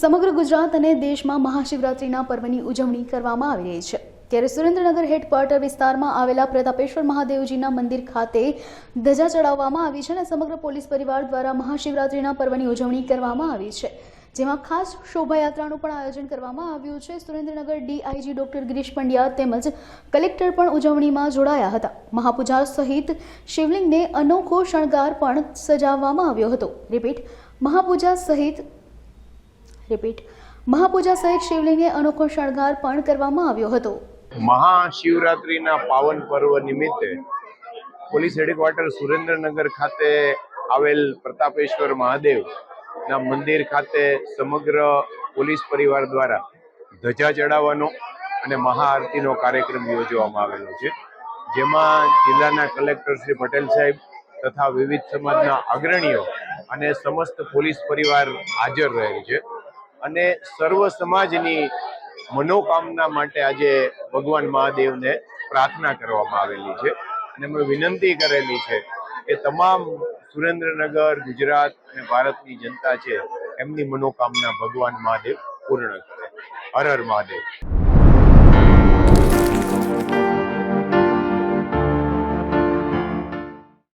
સમગ્ર ગુજરાત અને દેશમાં મહાશિવરાત્રિના પર્વની ઉજવણી કરવામાં આવી રહી છે. ત્યારે સુરેન્દ્રનગર હેડક્વાર્ટર વિસ્તારમાં આવેલા પ્રતાપેશ્વર મહાદેવજીના મંદિર ખાતે ધજા ચડાવવામાં આવી છે અને સમગ્ર પોલીસ પરિવાર દ્વારા મહાશિવરાત્રિના પર્વની ઉજવણી કરવામાં આવી છે. જેમાં ખાસ શોભાયાત્રાનું પણ આયોજન કરવામાં આવ્યું છે. સુરેન્દ્રનગર ડીઆઈજી ડોક્ટર ગિરીશ પંડ્યા તેમજ કલેક્ટર પણ ઉજવણીમાં જોડાયા હતા. મહાપૂજા સહિત શિવલિંગને અનોખો શણગાર પણ સજાવવામાં આવ્યો હતો. રિપીટ, મહાપૂજા સહિત રિપીટ મહાપૂજા સહિત શિવલિંગે અનોખો શણગાર પણ કરવામાં આવ્યો હતો. મહાશિવરાત્રિના પાવન પર્વ નિમિત્તે પોલીસ હેડક્વાર્ટર સુરેન્દ્રનગર ખાતે આવેલ પ્રતાપેશ્વર મહાદેવ ના મંદિર ખાતે સમગ્ર પોલીસ પરિવાર દ્વારા ધજા ચડાવવાનો અને મહાઆરતીનો કાર્યક્રમ યોજવામાં આવેલો છે. જેમાં જિલ્લાના કલેક્ટર શ્રી પટેલ સાહેબ તથા વિવિધ સમાજના અગ્રણીઓ અને સમસ્ત પોલીસ પરિવાર હાજર રહેલ છે. અને સર્વ સમાજની મનોકામના માટે આજે ભગવાન મહાદેવને પ્રાર્થના કરવામાં આવેલી છે. અને અમે વિનંતી કરેલી છે કે તમામ સુરેન્દ્રનગર, ગુજરાત અને ભારતની જનતા છે, એમની મનોકામના ભગવાન મહાદેવ પૂર્ણ કરે. હર હર મહાદેવ.